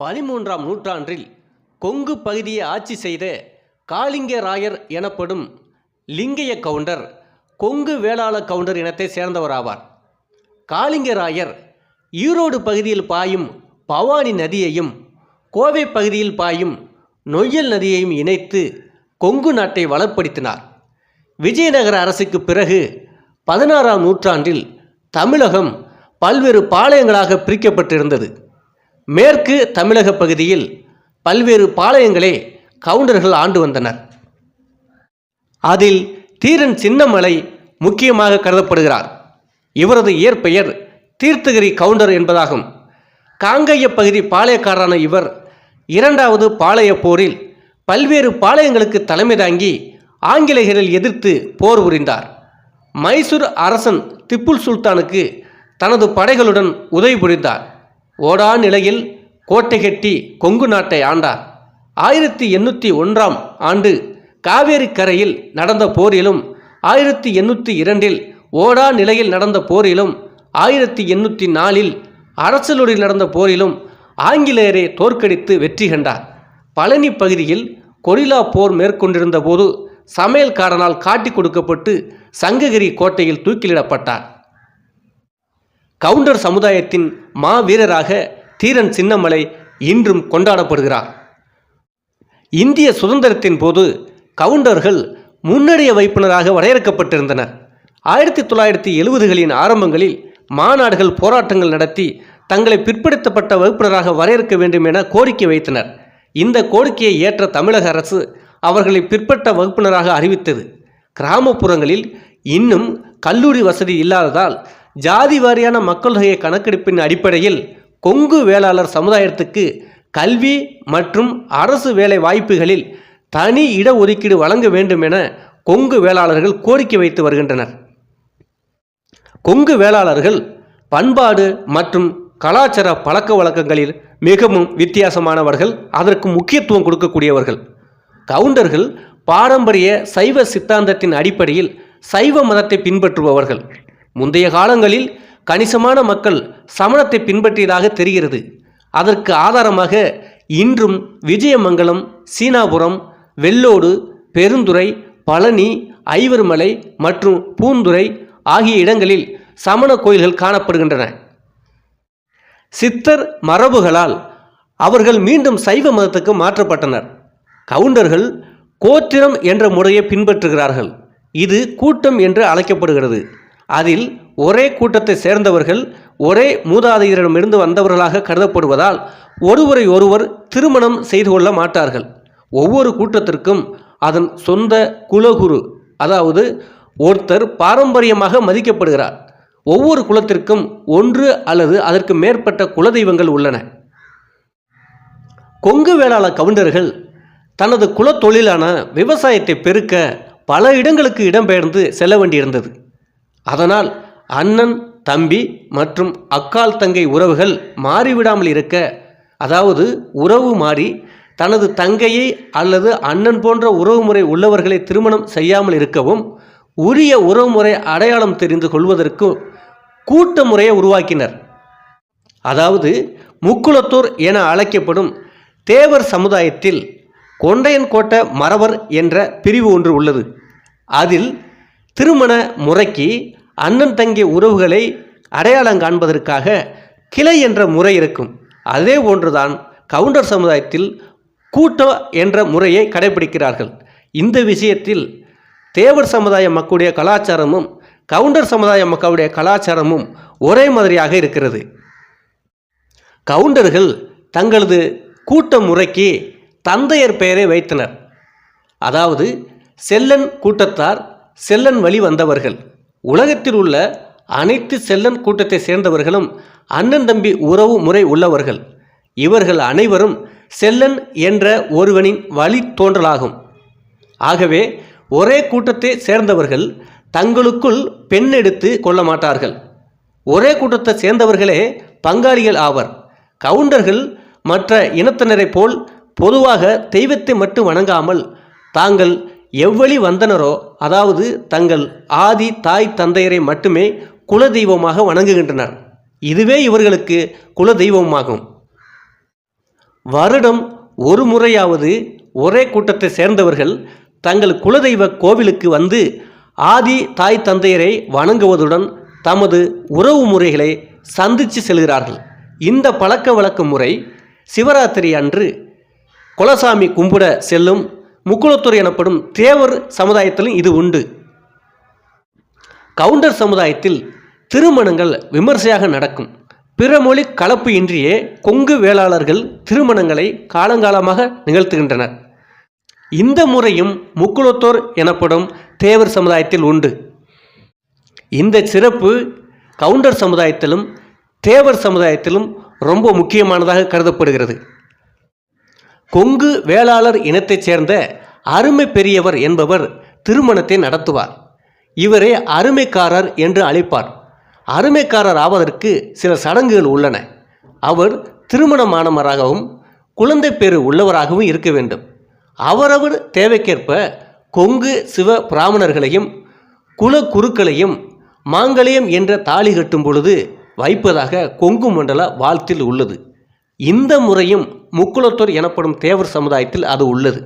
பதிமூன்றாம் நூற்றாண்டில் கொங்கு பகுதியை ஆட்சி செய்த காளிங்க ராயர் எனப்படும் லிங்கைய கவுண்டர் கொங்கு வேளாள கவுண்டர் இனத்தை சேர்ந்தவராவார். காளிங்கராயர் ஈரோடு பகுதியில் பாயும் பவானி நதியையும் கோவை பகுதியில் பாயும் நொய்யல் நதியையும் இணைத்து கொங்கு நாட்டை வளப்படுத்தினார். விஜயநகர அரசுக்கு பிறகு பதினாறாம் நூற்றாண்டில் தமிழகம் பல்வேறு பாளையங்களாக பிரிக்கப்பட்டிருந்தது. மேற்கு தமிழக பகுதியில் பல்வேறு பாளையங்களை கவுண்டர்கள் ஆண்டு வந்தனர். அதில் தீரன் சின்னமலை முக்கியமாக கருதப்படுகிறார். இவரது இயற்பெயர் தீர்த்தகிரி கவுண்டர் என்பதாகும். காங்கைய பகுதி பாளையக்காரரான இவர் இரண்டாவது பாளைய போரில் பல்வேறு பாளையங்களுக்கு தலைமை தாங்கி ஆங்கிலேயரில் எதிர்த்து போர் புரிந்தார். மைசூர் அரசன் திப்புல் சுல்தானுக்கு தனது படைகளுடன் உதவி புரிந்தார். ஓடா நிலையில் கோட்டை கட்டி கொங்கு நாட்டை ஆண்டார். ஆயிரத்தி எண்ணூற்றி ஒன்றாம் ஆண்டு காவேரி கரையில் நடந்த போரிலும் ஆயிரத்தி எண்ணூற்றி இரண்டில் ஓடா நிலையில் நடந்த போரிலும் ஆயிரத்தி எண்ணூற்றி நாலில் அரசலூரில் நடந்த போரிலும் ஆங்கிலேயரை தோற்கடித்து வெற்றி கண்டார். பழனி பகுதியில் கொரிலா போர் மேற்கொண்டிருந்த போது சமையல்காரனால் காட்டி கொடுக்கப்பட்டு சங்ககிரி கோட்டையில் தூக்கிலிடப்பட்டார். கவுண்டர் சமுதாயத்தின் மாவீரராக தீரன் சின்னமலை இன்றும் கொண்டாடப்படுகிறார். இந்திய சுதந்திரத்தின் போது கவுண்டர்கள் முன்னணிய வைப்பினராக வரையறுக்கப்பட்டிருந்தனர். ஆயிரத்தி தொள்ளாயிரத்தி எழுபதுகளின் ஆரம்பங்களில் மாநாடுகள் போராட்டங்கள் நடத்தி தங்களை பிற்படுத்தப்பட்ட வகுப்பினராக வரையறுக்க வேண்டும் என கோரிக்கை வைத்தனர். இந்த கோரிக்கையை ஏற்ற தமிழக அரசு அவர்களை பிற்பட்ட வகுப்பினராக அறிவித்தது. கிராமப்புறங்களில் இன்னும் கல்லூரி வசதி இல்லாததால் ஜாதி வாரியான மக்கள் தொகை கணக்கெடுப்பின் அடிப்படையில் கொங்கு வேளாளர் சமுதாயத்துக்கு கல்வி மற்றும் அரசு வேலை வாய்ப்புகளில் தனி இடஒதுக்கீடு வழங்க வேண்டும் என கொங்கு வேளாளர்கள் கோரிக்கை வைத்து வருகின்றனர். கொங்கு வேளாளர்கள் பண்பாடு மற்றும் கலாச்சார பழக்க வழக்கங்களில் மிகவும் வித்தியாசமானவர்கள் அதற்கு முக்கியத்துவம் கொடுக்கக்கூடியவர்கள். கவுண்டர்கள் பாரம்பரிய சைவ சித்தாந்தத்தின் அடிப்படையில் சைவ மதத்தை பின்பற்றுபவர்கள். முந்தைய காலங்களில் கணிசமான மக்கள் சமணத்தை பின்பற்றியதாக தெரிகிறது. அதற்கு ஆதாரமாக இன்றும் விஜயமங்கலம் சீனாபுரம் வெள்ளோடு பெருந்துறை பழனி ஐவர்மலை மற்றும் பூந்துறை ஆகிய இடங்களில் சமண கோயில்கள் காணப்படுகின்றன. சித்தர் மரபுகளால் அவர்கள் மீண்டும் சைவ மதத்துக்கு மாற்றப்பட்டனர். கவுண்டர்கள் கோத்திரம் என்ற முறையை பின்பற்றுகிறார்கள். இது கூட்டம் என்று அழைக்கப்படுகிறது. அதில் ஒரே கூட்டத்தை சேர்ந்தவர்கள் ஒரே மூதாதையரிடமிருந்து வந்தவர்களாக கருதப்படுவதால் ஒருவரை ஒருவர் திருமணம் செய்து கொள்ள மாட்டார்கள். ஒவ்வொரு கூட்டத்திற்கும் அதன் சொந்த குலகுரு அதாவது ஒருத்தர் பாரம்பரியமாக மதிக்கப்படுகிறார். ஒவ்வொரு குலத்திற்கும் ஒன்று அல்லது அதற்கு மேற்பட்ட குலதெய்வங்கள் உள்ளன. கொங்கு வேளாள கவுண்டர்கள் தனது குலத்தொழிலான விவசாயத்தை பெருக்க பல இடங்களுக்கு இடம்பெயர்ந்து செல்ல வேண்டியிருந்தது. அதனால் அண்ணன் தம்பி மற்றும் அக்கால் தங்கை உறவுகள் மாறிவிடாமல் இருக்க அதாவது உறவு மாறி தனது தங்கையை அல்லது அண்ணன் போன்ற உறவுமுறை உள்ளவர்களை திருமணம் செய்யாமல் இருக்கவும் உரிய உறவுமுறை அடையாளம் தெரிந்து கொள்வதற்கு கூட்ட முறையை உருவாக்கினர். அதாவது முக்குளத்தூர் என அழைக்கப்படும் தேவர் சமுதாயத்தில் கொண்டையன்கோட்ட மறவர் என்ற பிரிவு ஒன்று உள்ளது. அதில் திருமண முறைக்கு அண்ணன் தங்கிய உறவுகளை அடையாளம் காண்பதற்காக கிளை என்ற முறை இருக்கும். அதே போன்றுதான் கவுண்டர் சமுதாயத்தில் கூட்ட என்ற முறையை கடைபிடிக்கிறார்கள். இந்த விஷயத்தில் தேவர் சமுதாய மக்களுடைய கலாச்சாரமும் கவுண்டர் சமுதாய மக்களுடைய கலாச்சாரமும் ஒரே மாதிரியாக இருக்கிறது. கவுண்டர்கள் தங்களது கூட்ட முறைக்கு தந்தையர் பெயரை வைத்தனர். அதாவது செல்லன் கூட்டத்தார் செல்லன் வழி வந்தவர்கள். உலகத்தில் உள்ள அனைத்து செல்லன் கூட்டத்தை சேர்ந்தவர்களும் அண்ணன் தம்பி உறவு முறை உள்ளவர்கள். இவர்கள் அனைவரும் செல்லன் என்ற ஒருவனின் வழி தோன்றலாகும். ஆகவே ஒரே கூட்டத்தை சேர்ந்தவர்கள் தங்களுக்குள் பெண் எடுத்து கொள்ள மாட்டார்கள். ஒரே கூட்டத்தை சேர்ந்தவர்களே பங்காளிகள் ஆவர். கவுண்டர்கள் மற்ற இனத்தினரைப் போல் பொதுவாக தெய்வத்தை மட்டும் வணங்காமல் தாங்கள் எவ்வழி வந்தனரோ அதாவது தங்கள் ஆதி தாய் தந்தையரை மட்டுமே குலதெய்வமாக வணங்குகின்றனர். இதுவே இவர்களுக்கு குலதெய்வமாகும். வருடம் ஒரு முறையாவது ஒரே கூட்டத்தை சேர்ந்தவர்கள் தங்கள் குலதெய்வ கோவிலுக்கு வந்து ஆதி தாய் தந்தையரை வணங்குவதுடன் தமது உறவு முறைகளை சந்தித்து செல்கிறார்கள். இந்த பழக்க வழக்க முறை சிவராத்திரி அன்று குலசாமி கும்பிட செல்லும் முக்குளத்தூர் எனப்படும் தேவர் சமுதாயத்திலும் இது உண்டு. கவுண்டர் சமுதாயத்தில் திருமணங்கள் விமர்சையாக நடக்கும். பிற மொழி கலப்பு இன்றியே கொங்கு வேளாளர்கள் திருமணங்களை காலங்காலமாக நிகழ்த்துகின்றனர். இந்த முறையும் முக்குளத்தோர் எனப்படும் தேவர் சமுதாயத்தில் உண்டு. இந்த சிறப்பு கவுண்டர் சமுதாயத்திலும் தேவர் சமுதாயத்திலும் ரொம்ப முக்கியமானதாக கருதப்படுகிறது. கொங்கு வேளாளர் இனத்தைச் சேர்ந்த அருமை பெரியவர் என்பவர் திருமணத்தை நடத்துவார். இவரே அருமைக்காரர் என்று அழைப்பார். அருமைக்காரர் ஆவதற்கு சில சடங்குகள் உள்ளன. அவர் திருமணமானவராகவும் குழந்தை பேறு உள்ளவராகவும் இருக்க வேண்டும். அவரவர் தேவைக்கேற்ப கொங்கு சிவ பிராமணர்களையும் குல குருக்களையும் மாங்கல்யம் என்ற தாலி கட்டும் பொழுது வைப்பதாக கொங்கு மண்டல வாழ்த்தில் உள்ளது. இந்த முறையும் முக்குளத்தூர் எனப்படும் தேவர் சமுதாயத்தில் அது உள்ளது.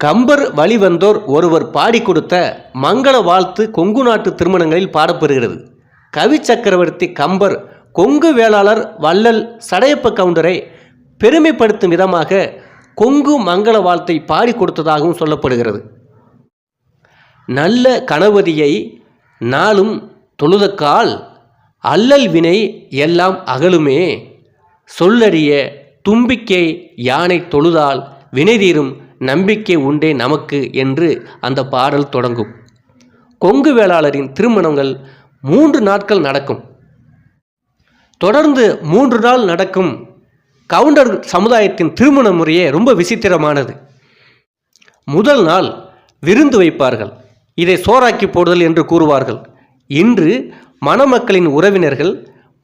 கம்பர் வழிவந்தோர் ஒருவர் பாடி கொடுத்த மங்கள வாழ்த்து கொங்கு நாட்டு திருமணங்களில் பாடப்பெறுகிறது. கவி சக்கரவர்த்தி கம்பர் கொங்கு வேளாளர் வள்ளல் சடையப்ப கவுண்டரை பெருமைப்படுத்தும் விதமாக கொங்கு மங்கள வாழ்த்தை பாடி கொடுத்ததாகவும் சொல்லப்படுகிறது. நல்ல கணவதியை நாளும் தொழுதக்கால் அல்லல் வினை எல்லாம் அகலுமே. சொல்லறிய தும்பிக்கை யானை தொழுதால் வினைதீரும் நம்பிக்கை உண்டே நமக்கு என்று அந்த பாடல் தொடங்கும். கொங்கு வேளாளரின் திருமணங்கள் மூன்று நாட்கள் நடக்கும். தொடர்ந்து மூன்று நாள் நடக்கும் கவுண்டர் சமுதாயத்தின் திருமண முறையே ரொம்ப விசித்திரமானது. முதல் நாள் விருந்து வைப்பார்கள். இதை சோறாக்கி போடுதல் என்று கூறுவார்கள். இன்று மணமக்களின் உறவினர்கள்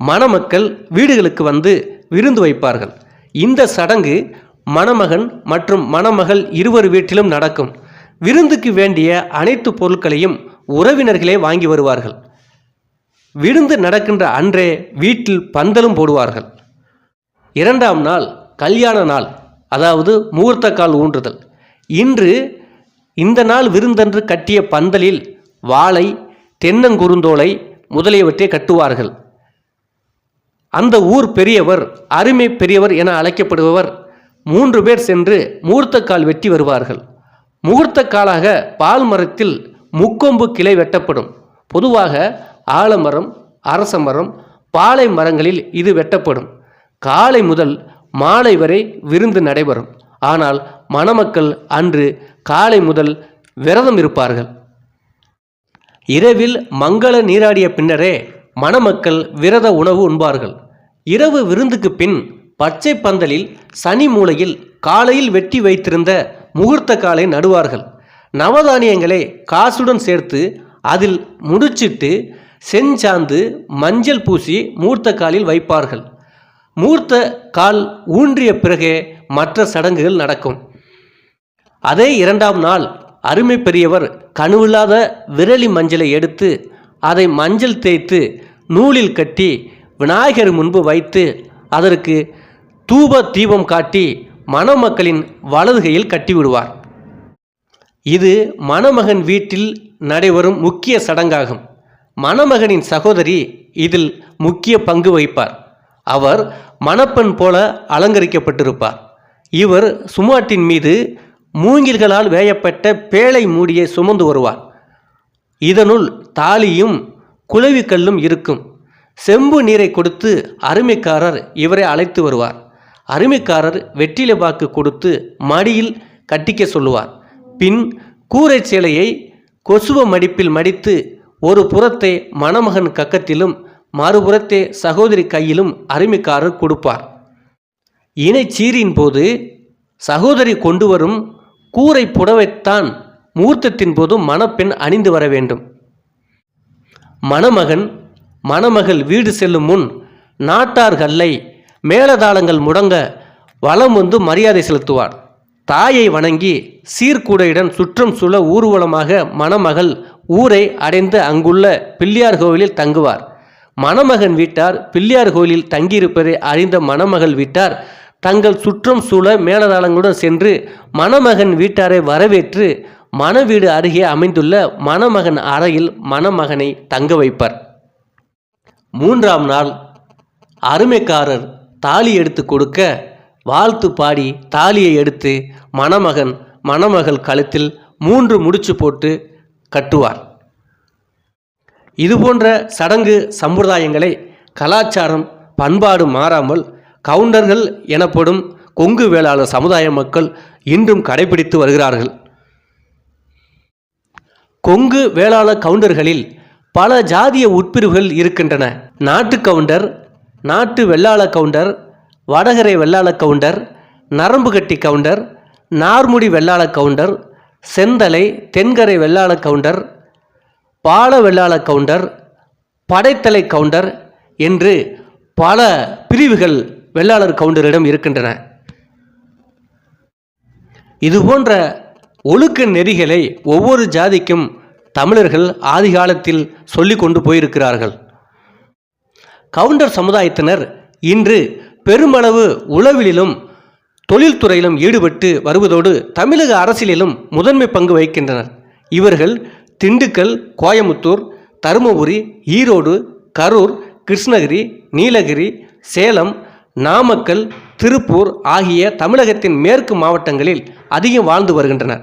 மணமக்கள் வீடுகளுக்கு வந்து விருந்து வைப்பார்கள். இந்த சடங்கு மணமகன் மற்றும் மணமகள் இருவர் வீட்டிலும் நடக்கும். விருந்துக்கு வேண்டிய அனைத்து பொருட்களையும் உறவினர்களே வாங்கி வருவார்கள். விருந்து நடக்கின்ற அன்றே வீட்டில் பந்தலும் போடுவார்கள். இரண்டாம் நாள் கல்யாண நாள் அதாவது முகூர்த்த கால் ஊன்றுதல். இன்று இந்த நாள் விருந்தன்று கட்டிய பந்தலில் வாழை தென்னங்குறுந்தோலை முதலியவற்றை கட்டுவார்கள். அந்த ஊர் பெரியவர் அருமை பெரியவர் என அழைக்கப்படுபவர். மூன்று பேர் சென்று முகூர்த்தக்கால் வெட்டி வருவார்கள். முகூர்த்தக்காலாக பால் மரத்தில் முக்கொம்பு கிளை வெட்டப்படும். பொதுவாக ஆலமரம் அரச மரம் பாலை மரங்களில் இது வெட்டப்படும். காலை முதல் மாலை வரை விருந்து நடைபெறும். ஆனால் மணமக்கள் அன்று காலை முதல் விரதம் இருப்பார்கள். இரவில் மங்கள நீராடிய பின்னரே மணமக்கள் விரத உணவு உண்பார்கள். இரவு விருந்துக்கு பின் பச்சை பந்தலில் சனி மூலையில் காலையில் வெட்டி வைத்திருந்த முகூர்த்த காலை நடுவார்கள். நவதானியங்களை காசுடன் சேர்த்து அதில் முடிச்சிட்டு செஞ்சாந்து மஞ்சள் பூசி மூர்த்த காலில் வைப்பார்கள். மூர்த்த கால் ஊன்றிய பிறகே மற்ற சடங்குகள் நடக்கும். அதே இரண்டாம் நாள் அருமை பெரியவர் கணுவில்லாத விரலி மஞ்சளை எடுத்து அதை மஞ்சள் தேய்த்து நூலில் கட்டி விநாயகர் முன்பு வைத்து அதற்கு தூப தீபம் காட்டி மணமக்களின் வலதுகையில் கட்டிவிடுவார் இது மணமகன் வீட்டில் நடைபெறும் முக்கிய சடங்காகும். மணமகனின் சகோதரி இதில் முக்கிய பங்கு வகிப்பார். அவர் மணப்பெண் போல அலங்கரிக்கப்பட்டிருப்பார். இவர் சுமாட்டின் மீது மூங்கில்களால் வேயப்பட்ட பேழை மூடியை சுமந்து வருவார். இதனுள் தாலியும் குளவிக்கல்லும் இருக்கும். செம்பு நீரை கொடுத்து அருமைக்காரர் இவரை அழைத்து வருவார். அருமைக்காரர் வெற்றிலை பாக்கு கொடுத்து மடியில் கட்டிக்க சொல்லுவார். பின் கூரை சேலையை கொசுவ மடிப்பில் மடித்து ஒரு புறத்தை மணமகன் கக்கத்திலும் மறுபுறத்தை சகோதரி கையிலும் அருமைக்காரர் கொடுப்பார். இணைச்சீரின் போது சகோதரி கொண்டு வரும் கூரை புடவைத்தான் முகூர்த்தத்தின் போது மணப்பெண் அணிந்து வர வேண்டும். மணமகன் மணமகள் வீடு செல்லும் முன் நாட்டார்கல்லை மேலதாளங்கள் முடங்க வலம் வந்து மரியாதை செலுத்துவார். தாயை வணங்கி சீர்கூடையுடன் சுற்றம் சுழ ஊர்வலமாக மணமகள் ஊரை அடைந்து அங்குள்ள பிள்ளையார் கோவிலில் தங்குவார். மணமகன் வீட்டார் பிள்ளையார் கோயிலில் தங்கியிருப்பதை அறிந்த மணமகள் வீட்டார் தங்கள் சுற்றம் சூழ மேலதாளங்களுடன் சென்று மணமகன் வீட்டாரை வரவேற்று மணவீடு அருகே அமைந்துள்ள மணமகன் அறையில் மணமகனை தங்க வைப்பர். மூன்றாம் நாள் அருமைக்காரர் தாலி எடுத்து கொடுக்க வாழ்த்து பாடி தாலியை எடுத்து மணமகன் மணமகள் கழுத்தில் மூன்று முடிச்சு போட்டு கட்டுவார். இதுபோன்ற சடங்கு சம்பிரதாயங்களை கலாச்சாரம் பண்பாடு மாறாமல் கவுண்டர்கள் எனப்படும் கொங்கு வேளாளர் சமுதாய மக்கள் இன்றும் கடைபிடித்து வருகிறார்கள். கொங்கு வேளாள கவுண்டர்களில் பல ஜாதிய உட்பிரிவுகள் இருக்கின்றன. நாட்டு கவுண்டர் நாட்டு வெள்ளாள கவுண்டர் வடகரை வெள்ளாள கவுண்டர் நரம்பு கட்டி கவுண்டர் நார்முடி வெள்ளாள கவுண்டர் செந்தலை தென்கரை வெள்ளாள கவுண்டர் பால வெள்ளாள கவுண்டர் படைத்தலை கவுண்டர் என்று பல பிரிவுகள் வெள்ளாளர் கவுண்டரிடம் இருக்கின்றன. இதுபோன்ற ஒழுக்க நெறிகளை ஒவ்வொரு ஜாதிக்கும் தமிழர்கள் ஆதிகாலத்தில் சொல்லி கொண்டு போயிருக்கிறார்கள். கவுண்டர் சமுதாயத்தினர் இன்று பெருமளவு உளவிலும் தொழில்துறையிலும் ஈடுபட்டு வருவதோடு தமிழக அரசியலிலும் முதன்மை பங்கு வகிக்கின்றனர். இவர்கள் திண்டுக்கல் கோயமுத்தூர் தருமபுரி ஈரோடு கரூர் கிருஷ்ணகிரி நீலகிரி சேலம் நாமக்கல் திருப்பூர் ஆகிய தமிழகத்தின் மேற்கு மாவட்டங்களில் அதிகம் வாழ்ந்து வருகின்றனர்.